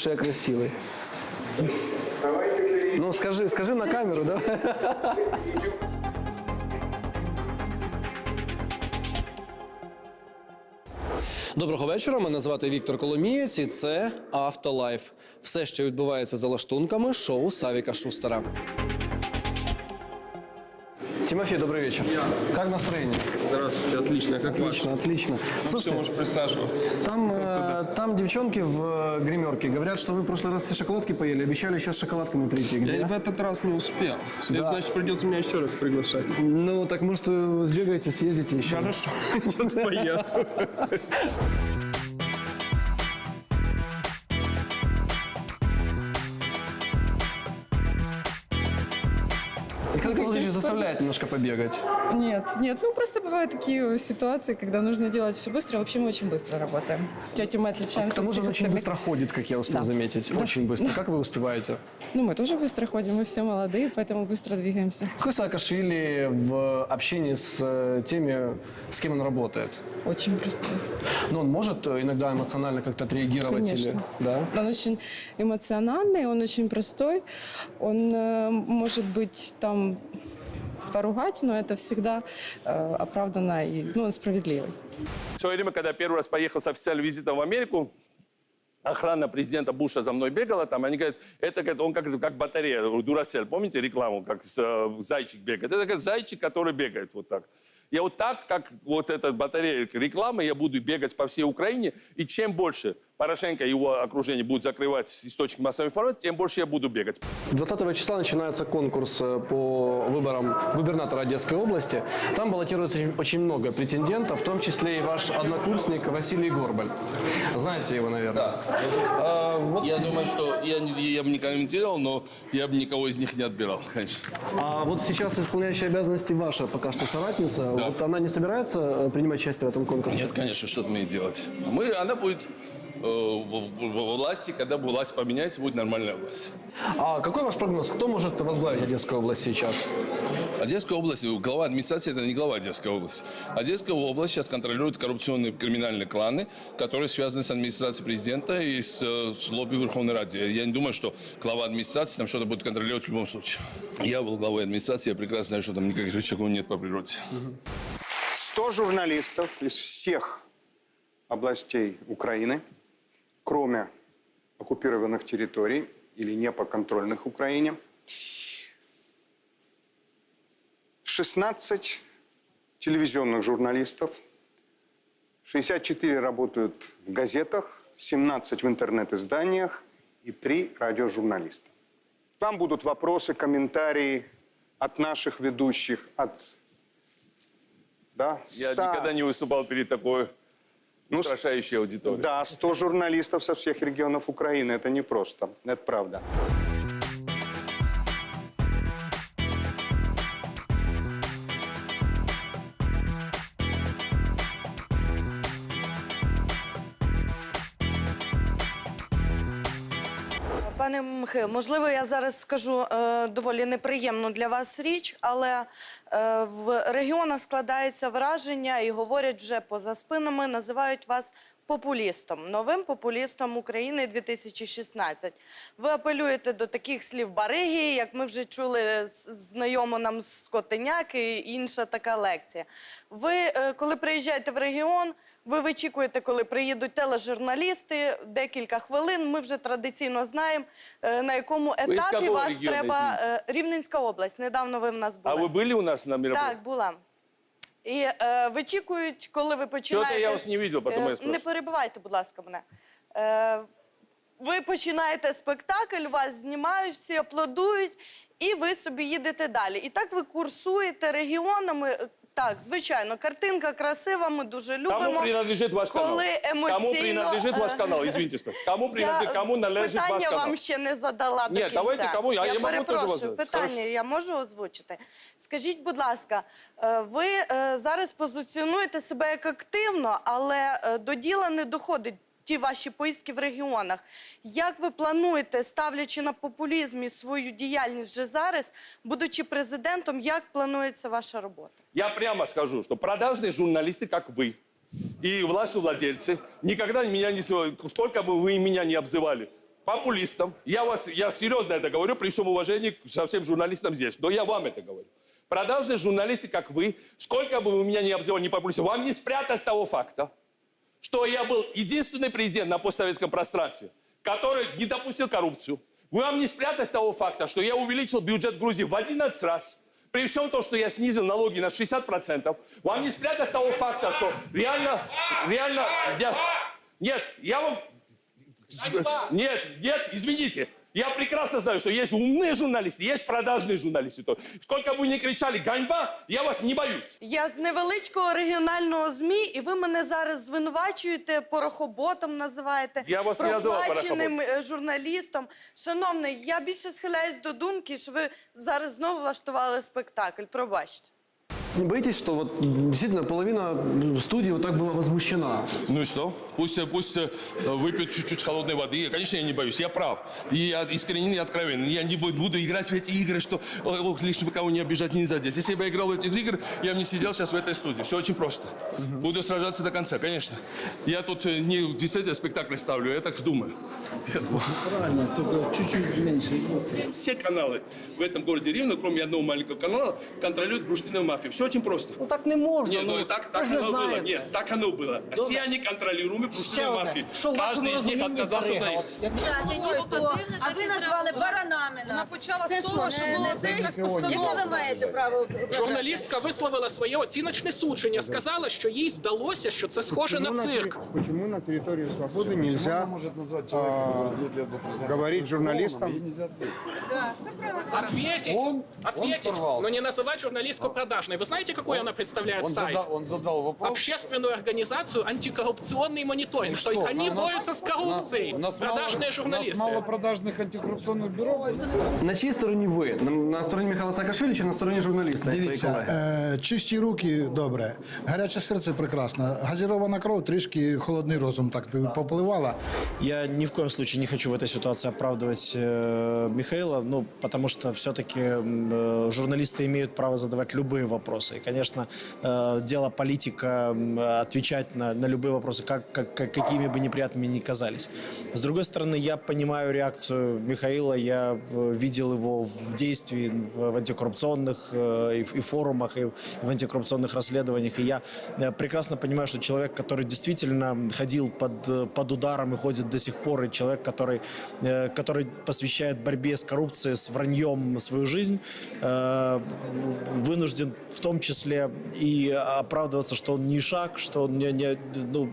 что я красивый. Ну, скажи, скажи на камеру, да? Доброго вечора. Мене звати Віктор Коломієць, і це Автолайф. Все, що відбувається за лаштунками шоу Савіка Шустера. Тимофей, добрый вечер. Как настроение? Здравствуйте, отлично. Как Отлично, отлично. Все, Слушайте, можешь присаживаться. там, э, там девчонки в э, гримерке говорят, что вы в прошлый раз все шоколадки поели, обещали сейчас шоколадками прийти. Где? Я в этот раз не успел. Все, Да. Значит, придется меня еще раз приглашать. Ну, так может, сбегаете, съездите еще? Хорошо, сейчас поеду. Заставляет немножко побегать. Нет, нет, ну просто бывают такие ситуации, когда нужно делать все быстро. Вообще мы очень быстро работаем. Тетя мы К отличаемся тому от же всех он очень быстро ходит, как я успел Да. заметить. Очень быстро. Как вы успеваете? Ну мы тоже быстро ходим, мы все молодые, поэтому быстро двигаемся. Какой Саакашвили в общении с э, теми, с кем он работает? Очень простой. Ну, он может э, иногда эмоционально как-то отреагировать? Или... Конечно. Да? Он очень эмоциональный, он очень простой. Он э, может быть там поругать, но это всегда э, оправданно и ну, он справедливый. В свое время, когда я первый раз поехал с официальным визитом в Америку, охрана президента Буша за мной бегала, там, они говорят, это говорят, он как, как батарея, Дурасель, помните рекламу, как э, зайчик бегает? Это как зайчик, который бегает вот так. Я вот так, как вот эта батарея рекламы, я буду бегать по всей Украине, и чем больше Порошенко и его окружение будут закрывать источники массовой информации, тем больше я буду бегать. 20 числа начинается конкурс э, по выборам губернатора Одесской области. Там баллотируется очень- много претендентов, в том числе и ваш однокурсник Василий Горбаль. Знаете его, наверное? А, вот, Я думаю, что я, я бы не комментировал, но я бы никого из них не отбирал, конечно. а вот сейчас исполняющая обязанности ваша пока что соратница. Да. Вот она не собирается э, принимать участие в этом конкурсе? Нет, конечно, что мне делать? Мы, она будет э, во власти, когда власть поменяется, будет нормальная власть. А какой ваш прогноз? Кто может возглавить Одесскую область сейчас? Одесская область, глава администрации, это не глава Одесской области. Одесская область сейчас контролирует коррупционные криминальные кланы, которые связаны с администрацией президента и с, э, с лобби Верховной Ради. Я не думаю, что глава администрации там что-то будет контролировать в любом случае. Я был главой администрации, я прекрасно знаю, что там никаких рычагов нет по природе. 100 журналистов из всех областей Украины, кроме оккупированных территорий или непоконтрольных Украине, 16 телевизионных журналистов, 64 работают в газетах, 17 в интернет-изданиях и 3 радиожурналиста. Там будут вопросы, комментарии от наших ведущих, от да, Я 100 никогда не выступал перед такой Ну, устрашающей аудиторией. Да, 100 журналистов со всех регионов Украины. Это непросто. Это правда. Пане можливо, я зараз скажу е, доволі неприємну для вас річ, але е, в регіонах складається враження і говорять вже поза спинами, називають вас популістом, новим популістом України 2016. Ви апелюєте до таких слів бариги, як ми вже чули знайомо нам з Скотиняк і інша така лекція. Ви, е, коли приїжджаєте в регіон, ви вичікуєте, коли приїдуть тележурналісти, декілька хвилин. Ми вже традиційно знаємо, е, на якому етапі вас регіону, треба. е, Рівненська область. Недавно ви в нас А ви були. у нас на мероприятии? Так, була. І е, вичікують, коли ви починаєте. я вас не потому Е, я спрашиваю. Не перебивайте, будь ласка, мене. Е, ви починаєте спектакль, вас знімають, всі аплодують, і ви собі їдете далі. І так ви курсуєте регіонами. Е, Так, звичайно, картинка красива, ми дуже любимо. Кому принадлежит ваш канал? Коли емоційно, Кому принадлежит ваш е, канал? Извините, спросите. Кому принадлежит, я кому належит ваш питання вам ще не задала до Ні, кінця. давайте кому, я- я, я можу теж вас задати. питання Хорошо. я можу озвучити. Скажіть, будь ласка, е, ви е, зараз позиціонуєте себе як активно, але е, до діла не доходить ті ваші поїздки в регіонах. Як ви плануєте, ставлячи на популізмі свою діяльність вже зараз, будучи президентом, як планується ваша робота? Я прямо скажу, что продажные журналисты, как вы, и ваши владельцы, никогда меня не... сво- Сколько бы вы меня не обзывали, популистам, я, вас, я серьезно это говорю, при всем уважении к со всем журналистам здесь, но я вам это говорю. Продажные журналисты, как вы, сколько бы вы меня не обзывали не популистом, вам не спрятать того факта, что я был единственный президент на постсоветском пространстве, который не допустил коррупцию. Вы вам не спрятать того факта, что я увеличил бюджет Грузии в 11 раз, при всем том, что я снизил налоги на 60%. Вам не спрятать того факта, что реально, реально, я- нет, я вам, нет, нет, извините. Я прекрасно знаю, что есть умные журналисты, есть продажные журналисты. То Сколько бы вы ни кричали «ганьба», я вас не боюсь. Я з невеличкого регіонального ЗМІ, і ви мене зараз звинувачуєте, порохоботом називаєте, Я вас не називав проплаченим е, журналістом. Шановний, я більше схиляюсь до думки, що ви зараз знову влаштували спектакль. Пробачте. Не боитесь, что вот действительно половина студии вот так была возмущена? Ну и что? Пусть, э, пусть э, выпьют чуть-чуть холодной воды. И, Конечно, я не боюсь, я прав. И я искренен и откровенен. Я не буду, играть в эти игры, что ох, лишь бы кого не обижать, не задеть. Если бы я играл в эти игры, я бы не сидел сейчас в этой студии. Все очень просто. Буду сражаться до конца, конечно. Я тут э, не действительно спектакль ставлю, я так думаю. Правильно, только чуть-чуть меньше. Все каналы в этом городе Ривно, кроме одного маленького канала, контролирует бурштиновая мафия. Все очень просто. Ну так не можна. Нет, ну, ну, так, ви так ж не оно было. знаєте. Нет, так оно было. Все они контролируемы Ще бурштиновой одне. мафией. Що в вашому Каждый из них розумінні отказался барига? на их. От як- Це ніхто. А ви назвали баранами Вона нас. почала Це з того, що, що не- була не це це? якась Яке ви постанова. маєте право вважати? Журналістка висловила своє оціночне судження, сказала, що їй здалося, що це схоже на цирк. Почему на территории свободы нельзя а, говорить журналистам? Да, все правильно. Ответить, ответить, но не называть журналистку продажной. Вы знаете, какой она представляет сайт? он задал вопрос. Общественную организацию антикоррупционный мониторинг. То есть они борются с коррупцией. Продажные журналисты. продажных антикоррупционных бюро. На чьей стороне вы? На, на стороне Михаила Саакашвили чи на стороні журналіста? і своєї Дивіться, колеги? е, чисті руки добре, гаряче серце прекрасно. Газірована кров, трішки холодний розум так би попливала. Я ни в коем случае не хочу в этой ситуации оправдывать э, Михаила, ну, потому что все-таки э, журналисты имеют право задавать любые вопросы. И, конечно, э, дело политика отвечать на, на любые вопросы, как, как, как- какими бы неприятными ни казались. С другой стороны, я понимаю реакцию Михаила, я э, видел его в действии в, антикоррупционных э, и, и форумах, и в антикоррупционных расследованиях. И я прекрасно понимаю, что человек, который действительно ходил под, под ударом и ходит до сих пор, и человек, который, который посвящает борьбе с коррупцией, с враньем свою жизнь, вынужден в том числе и оправдываться, что он не шаг, что, он не, не, ну,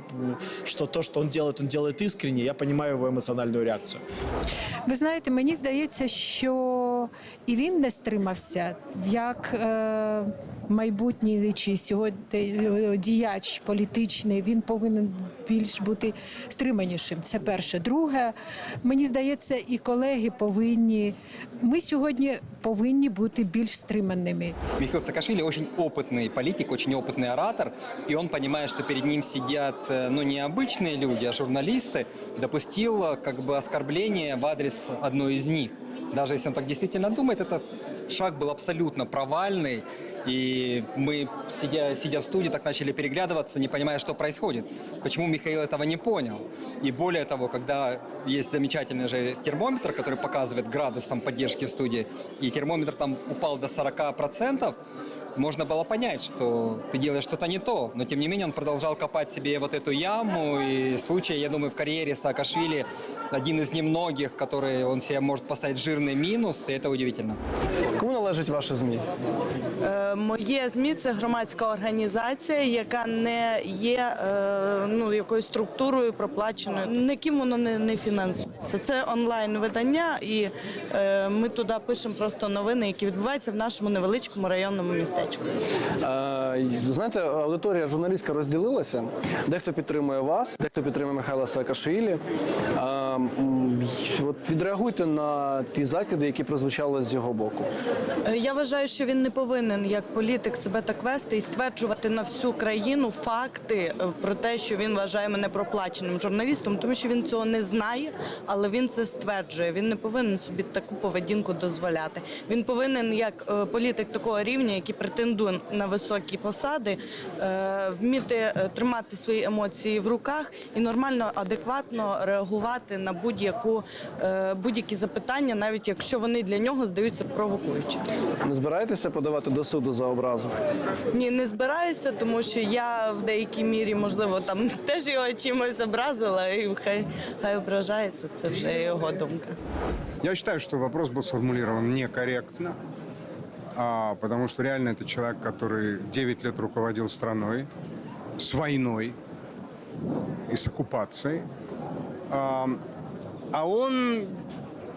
что то, что он делает, он делает искренне. Я понимаю его эмоциональную реакцию. Ви знаєте, мені здається, що і він не стримався, як е, майбутній чи сьогодні е, діяч політичний, він повинен більш бути стриманішим. Це перше. Друге, мені здається, і колеги повинні. Ми сьогодні повинні бути більш стриманими. Михаил Саакашвили очень опытный политик, очень опытный оратор, и он, понимая, что перед ним сидят, э, ну, не обычные люди, а журналисты, допустил э, как бы оскорбление в адрес одной из них. Даже если он так действительно думает, этот шаг был абсолютно провальный, и мы, сидя, сидя в студии, так начали переглядываться, не понимая, что происходит. Почему Михаил этого не понял? И более того, когда есть замечательный же термометр, который показывает градус там, поддержки в студии, и термометр там упал до 40%, можно было понять, что ты делаешь что-то не то. Но тем не менее он продолжал копать себе вот эту яму. И случай, я думаю, в карьере Саакашвили один из немногих, который он себе может поставить жирный минус, и это удивительно. Кому належать ваші ЗМІ? Е, Моє ЗМІ це громадська організація, яка не є е, ну, якоюсь структурою проплаченою. Ніким воно не, не фінансується. Це онлайн видання, і е, ми туди пишемо просто новини, які відбуваються в нашому невеличкому районному містечку. Е, Знаєте, аудиторія журналістська розділилася. Дехто підтримує вас, дехто підтримує Михайла Саакашвілі. Е, От відреагуйте на ті закиди, які прозвучали з його боку. Е, Я вважаю, що він не повинен як політик себе так вести і стверджувати на всю країну факти е, про те, що він вважає мене проплаченим журналістом, тому що він цього не знає, але він це стверджує. Він не повинен собі таку поведінку дозволяти. Він повинен, як політик такого рівня, який претендує на високі посади, е, вміти е, тримати свої емоції в руках і нормально, адекватно реагувати на будь-яку е, будь-які запитання, навіть якщо вони для нього здаються провокуючими. Не збираєтеся подавати до суду за образу? Ні, не збираюся, тому що я в деякій мірі, можливо, там теж його чимось образила, і хай хай ображається. Це вже його думка. Я считаю, что вопрос был сформулирован некорректно, а, потому что реально это человек, который 9 лет руководил страной с войной и с оккупацией. А, а он,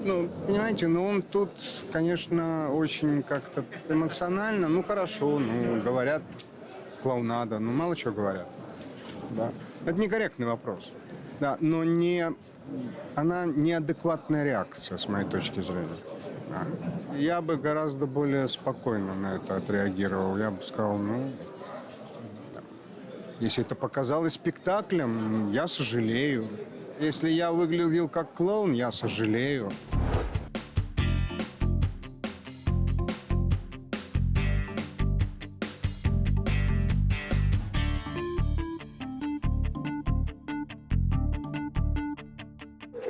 ну, понимаете, ну он тут, конечно, очень как-то эмоционально, ну хорошо, ну говорят клоунада, ну мало чего говорят. Да. Это некорректный вопрос. Да, но не, она неадекватная реакция, с моей точки зрения. Да. Я бы гораздо более спокойно на это отреагировал. Я бы сказал, ну, если это показалось спектаклем, я сожалею. Если я выглядел как клоун, я сожалею.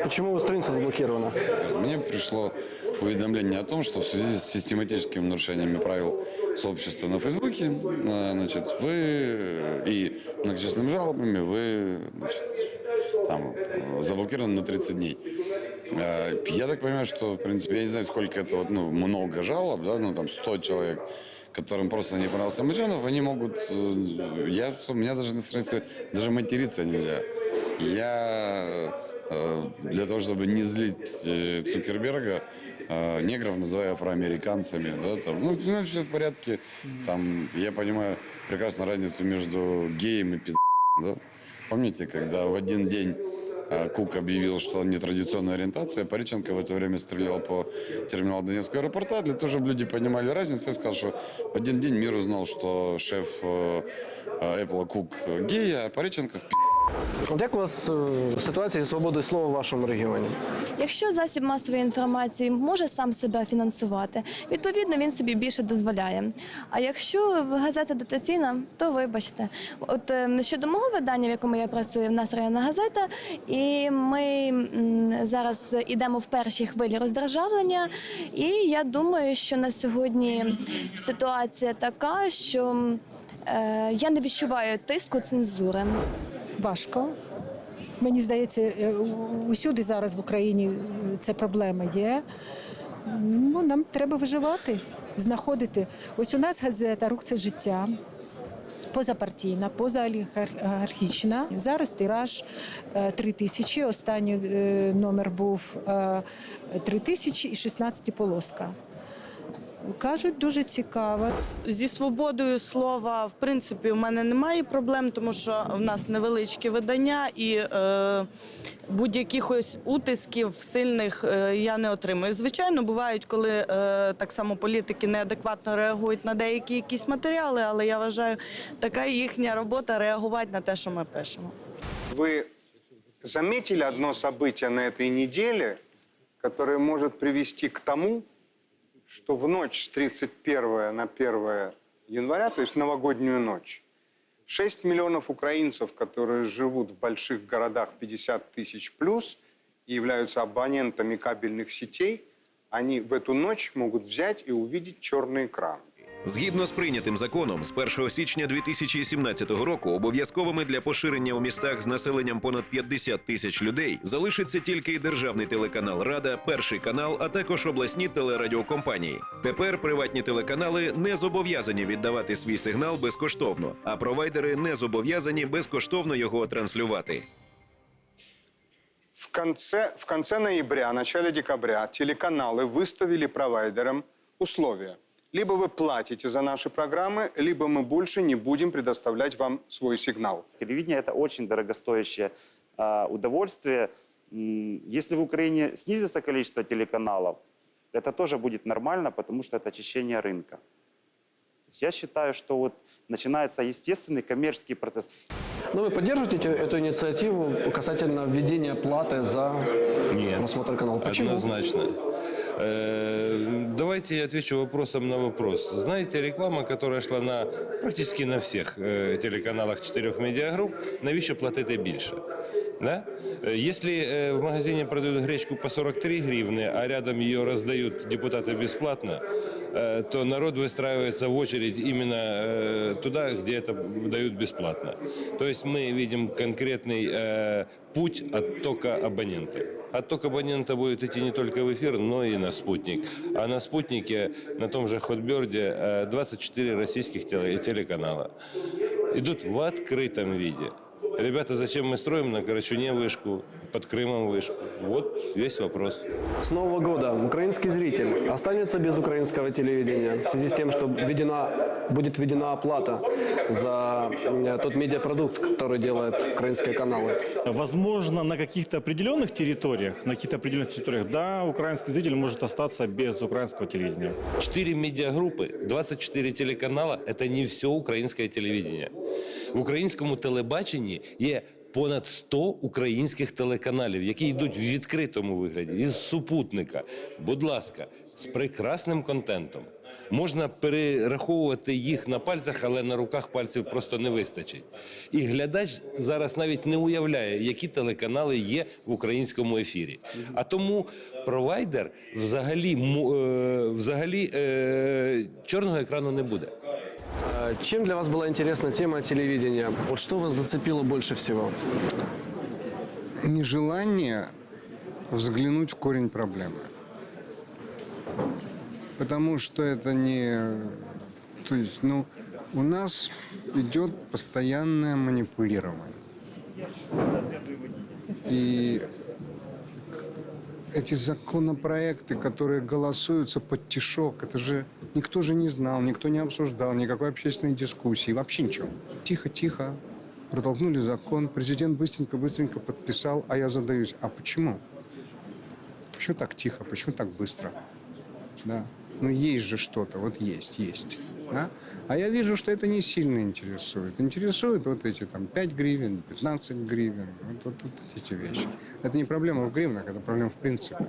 Почему страница заблокирована? Мне пришло уведомление о том, что в связи с систематическими нарушениями правил сообщества на Фейсбуке, э, значит, вы и многочисленными жалобами вы, значит, там, э, заблокированы на 30 дней. Э, Я так понимаю, что, в принципе, я не знаю, сколько это, вот, ну, много жалоб, да, ну, там, 100 человек, которым просто не понравился Мачанов, они могут... Я, у меня даже на странице даже материться нельзя. Я для того, чтобы не злить э, Цукерберга, э, негров называю афроамериканцами, да, там, ну, ну, все в порядке, там, я понимаю прекрасно разницу между геем и пи***, да. Помните, когда в один день э, Кук объявил, что он нетрадиционной ориентации, а Париченко в это время стрелял по терминалу Донецкого аэропорта. Для того, чтобы люди понимали разницу, я сказал, что в один день мир узнал, что шеф э, э, Apple Кук гей, а Париченко в пи***. От як у вас е, ситуація зі свободою слова в вашому регіоні? Якщо засіб масової інформації може сам себе фінансувати, відповідно він собі більше дозволяє. А якщо газета дотаційна, то вибачте. От е, щодо мого видання, в якому я працюю, в нас районна газета, і ми зараз йдемо в першій хвилі роздержавлення. І я думаю, що на сьогодні ситуація така, що е, я не відчуваю тиску цензури. Важко. Мені здається, е, усюди зараз в Україні ця проблема є. Ну, нам треба виживати, знаходити. Ось у нас газета Рух це життя. Позапартійна, позаолігархічна. Зараз тираж е, 3 тисячі. Останній е, номер був е, 3 тисячі і 16 полоска. Кажуть, дуже цікаво. Зі свободою слова, в принципі, у мене немає проблем, тому що в нас невеличкі видання і е, будь-яких ось утисків сильних е, я не отримую. Звичайно, бувають, коли е, так само політики неадекватно реагують на деякі якісь матеріали, але я вважаю, така їхня робота реагувати на те, що ми пишемо. Вы заметили одно событие на этой неделе, которое может привести к тому, что в ночь с 31 на 1 января, то есть новогоднюю ночь, 6 миллионов украинцев, которые живут в больших городах 50 тысяч плюс и являются абонентами кабельных сетей, они в эту ночь могут взять и увидеть черный экран. Згідно з прийнятим законом, з 1 січня 2017 року обов'язковими для поширення у містах з населенням понад 50 тисяч людей залишиться тільки державний телеканал Рада, перший канал, а також обласні телерадіокомпанії. Тепер приватні телеканали не зобов'язані віддавати свій сигнал безкоштовно, а провайдери не зобов'язані безкоштовно його транслювати. В конце, в конце ноября, начале декабря телеканалы выставили провайдерам условия. Либо вы платите за наши программы, либо мы больше не будем предоставлять вам свой сигнал. Телевидение – это очень дорогостоящее а, удовольствие. Если в Украине снизится количество телеканалов, это тоже будет нормально, потому что это очищение рынка. Я считаю, что вот начинается естественный коммерческий процесс. Ну, вы поддерживаете эту, инициативу касательно введения платы за просмотр каналов? Почему? Однозначно. Э, Давайте я отвечу вопросом на вопрос. Знаете, реклама, которая шла на практически на всіх е, телеканалах чотирьох медіагруп, навіщо платити більше? Да? Е, Если е, в магазине продают гречку по 43 гривны, а рядом ее раздают депутаты бесплатно, э, то народ выстраивается в очередь именно э, туда, где это дают бесплатно. То есть мы видим конкретный э, путь оттока абонента. Отток абонента будет идти не только в эфир, но и на спутник. А на спутнике, на том же Хотберде, э, 24 российских теле- телеканала. Идут в открытом виде. Ребята, зачем мы строим на Карачуне вышку, под Крымом вышку? Вот весь вопрос. С Нового года украинский зритель останется без украинского телевидения в связи с тем, что введена, будет введена оплата за э, тот медиапродукт, который делают украинские каналы. Возможно, на каких-то определенных территориях, на каких-то определенных территориях, да, украинский зритель может остаться без украинского телевидения. Четыре медиагруппы, 24 телеканала – это не все українське телевидение. В українському телебаченні є Понад 100 українських телеканалів, які йдуть в відкритому вигляді, із супутника. Будь ласка, з прекрасним контентом. Можна перераховувати їх на пальцях, але на руках пальців просто не вистачить. І глядач зараз навіть не уявляє, які телеканали є в українському ефірі. А тому провайдер взагалі, е, взагалі е, чорного екрану не буде. Э, Чем для вас была интересна тема телевидения? Вот что вас зацепило больше всего? Нежелание взглянуть в корень проблемы. Потому что это не... То есть, ну, у нас идет постоянное манипулирование. И эти законопроекты, которые голосуются под тишок, это же никто же не знал, никто не обсуждал, никакой общественной дискуссии, вообще ничего. Тихо-тихо протолкнули закон, президент быстренько-быстренько подписал, а я задаюсь, а почему? Почему так тихо, почему так быстро? Да. Ну, есть же что-то, вот есть, есть. Да? А я вижу, что это не сильно интересует. Интересует вот эти там 5 гривен, 15 гривен, вот, вот- вот эти вещи. Это не проблема в гривнах, это проблема в принципе.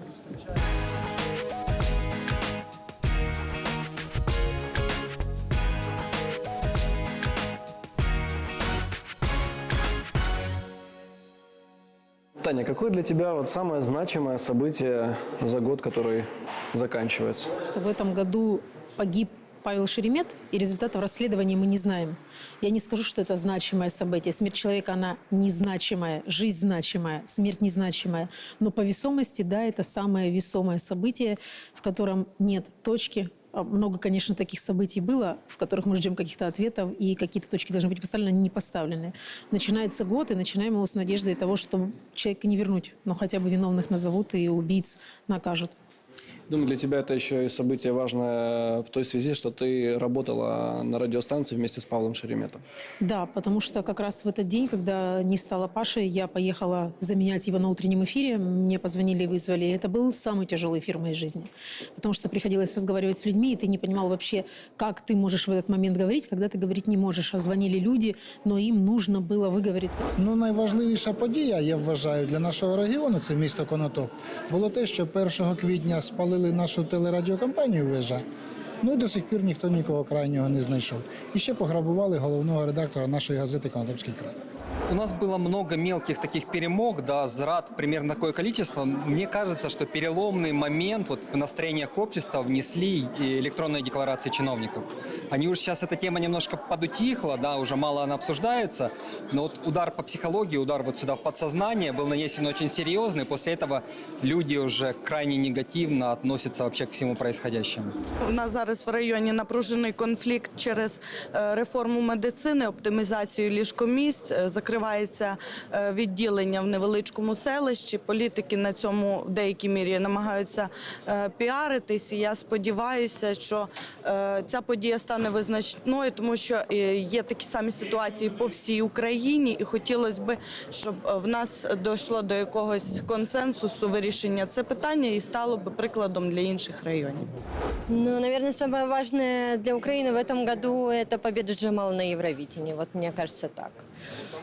Таня, какое для тебя вот самое значимое событие за год, который заканчивается? что в этом году погиб Павел Шеремет, и результатов расследования мы не знаем. Я не скажу, что это значимое событие. Смерть человека, она незначимая, жизнь значимая, смерть незначимая. Но по весомости, да, это самое весомое событие, в котором нет точки. А Много, конечно, таких событий было, в которых мы ждем каких-то ответов, и какие-то точки должны быть поставлены, они не поставлены. Начинается год, и начинаем его с надеждой того, что человека не вернуть, но хотя бы виновных назовут и убийц накажут. Думаю, для тебя это еще и событие важное в той связи, что ты работала на радиостанции вместе с Павлом Шереметом. Да, потому что как раз в этот день, когда не стало Паши, я поехала заменять его на утреннем эфире. Мне позвонили и вызвали. Это был самый тяжелый эфир в моей жизни. Потому что приходилось разговаривать с людьми, и ты не понимал вообще, как ты можешь в этот момент говорить, когда ты говорить не можешь. А звонили люди, но им нужно было выговориться. Ну, найважливіша подія, я вважаю, для нашого регіону, це місто Конотоп, було те, що 1 квітня спалили нашу телерадіокомпанію «Вежа». Ну і до сих пір ніхто нікого крайнього не знайшов. І ще пограбували головного редактора нашої газети «Конотопський край». У нас было много мелких таких перемог, да, зрад примерно такое количество. Мне кажется, что переломный момент вот в настроениях общества внесли и электронные декларации чиновников. Они уже сейчас, эта тема немножко подутихла, да, уже мало она обсуждается, но вот удар по психологии, удар вот сюда в подсознание был нанесен очень серьезный. После этого люди уже крайне негативно относятся вообще к всему происходящему. У нас зараз в районі напружений конфлікт через е, реформу медицини, оптимізацію ліжкомісць, е, закривання відкривається е, відділення в невеличкому селищі. Політики на цьому в деякій мірі намагаються е, піаритись. І я сподіваюся, що е, ця подія стане визначною, тому що е, є такі самі ситуації по всій Україні, і хотілося б, щоб е, в нас дійшло до якогось консенсусу вирішення це питання і стало би прикладом для інших районів. Ну, наверное, самое важное для Украины в этом году – это победа Джамала на Евровидении. Вот мне кажется так.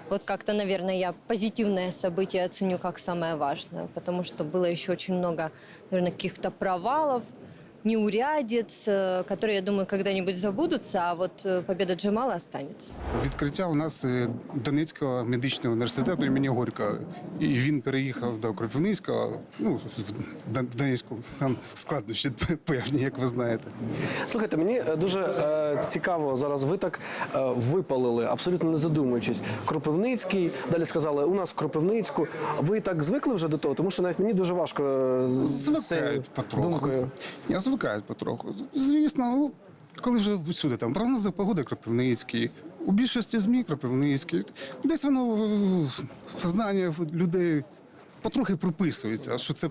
Вот как-то, наверное, я позитивное событие оценю как самое важное, потому что было еще очень много, наверное, каких-то провалов, неурядиц, э, которые, я думаю, когда-нибудь забудутся, а вот э, победа Джамала останется. Відкриття у нас е, Донецького медичного університету імені Горького. І він переїхав до Кропивницького, ну, в Дон- в Донецьку. Там складнощі певні, як ви знаєте. Слухайте, мені е, дуже е, цікаво зараз. Ви так е, випалили, абсолютно не задумуючись. Кропивницький, далі сказали, у нас в Кропивницьку. Ви так звикли вже до того, тому що навіть мені дуже важко е, з- з цією Звикають потроху. думкою. Я звикають потроху. Звісно, ну, коли вже всюди там прогнози погоди Кропивницький, у більшості ЗМІ Кропивницький, десь воно е, в сознання людей потрохи прописується, що це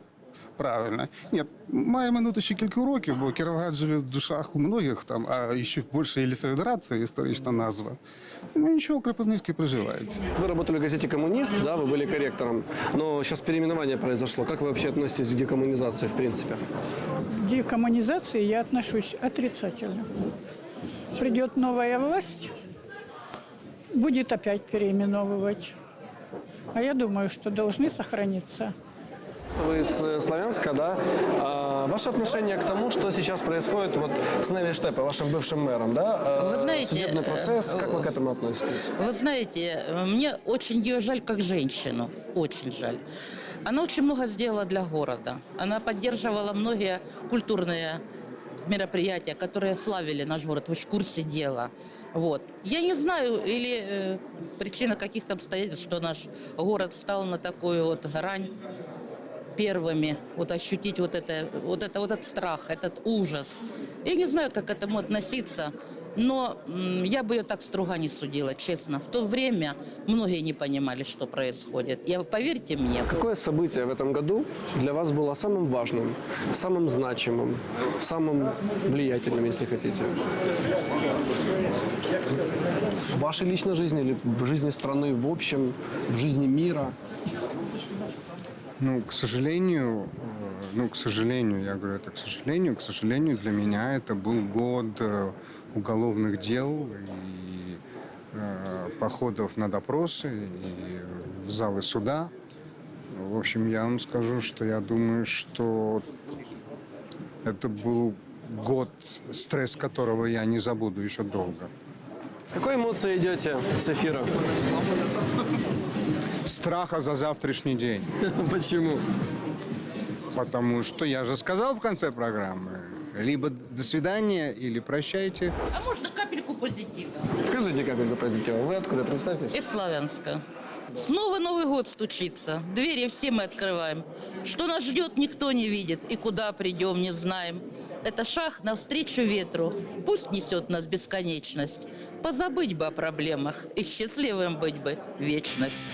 правильно. Ні, має минути ще кілька років, бо Кіровоград живе в душах у многих там, а ще більше Єлісаветград, це історична назва. Ну нічого, Кропивницький приживається. Вы работали в газете «Коммунист», да, вы были корректором, но сейчас переименование произошло. Как вы вообще относитесь к декоммунизации в принципе? Декоммунизации я отношусь отрицательно. Придет новая власть, будет опять переименовывать. А я думаю, что должны сохраниться Вы из э, Славянска, да? А, ваше отношение к тому, что сейчас происходит вот с Нелли Штепой, вашим бывшим мэром, да? Э, Вы знаете, Судебный процесс, э, как вы к этому относитесь? Вы знаете, э, мне очень ее жаль как женщину, очень жаль. Она очень много сделала для города. Она поддерживала многие культурные мероприятия, которые славили наш город. Вы в курсе дела. Вот. Я не знаю, или э, причина каких-то обстоятельств, что наш город стал на такую вот грань первыми вот ощутить вот это, вот это, вот этот страх, этот ужас. Я не знаю, как к этому относиться, но я бы ее так строго не судила, честно. В то время многие не понимали, что происходит. Я, поверьте мне. Какое событие в этом году для вас было самым важным, самым значимым, самым влиятельным, если хотите? В вашей личной жизни или в жизни страны в общем, в жизни мира? Ну, к сожалению, э, ну, к сожалению, я говорю это к сожалению, к сожалению, для меня это был год э, уголовных дел и э, походов на допросы и в залы суда. В общем, я вам скажу, что я думаю, что это был год, стресс которого я не забуду еще долго. С какой эмоцией идете с эфира? Страха за завтрашний день. Почему? Потому что я же сказал в конце программы, либо до свидания, или прощайте. А можно капельку позитива? Скажите капельку позитива. Вы откуда? Представьтесь. Из Славянска. Снова Новый год стучится. Двери все мы открываем. Что нас ждет, никто не видит. И куда придем, не знаем. Это шаг навстречу ветру. Пусть несет нас бесконечность. Позабыть бы о проблемах и счастливым быть бы вечность.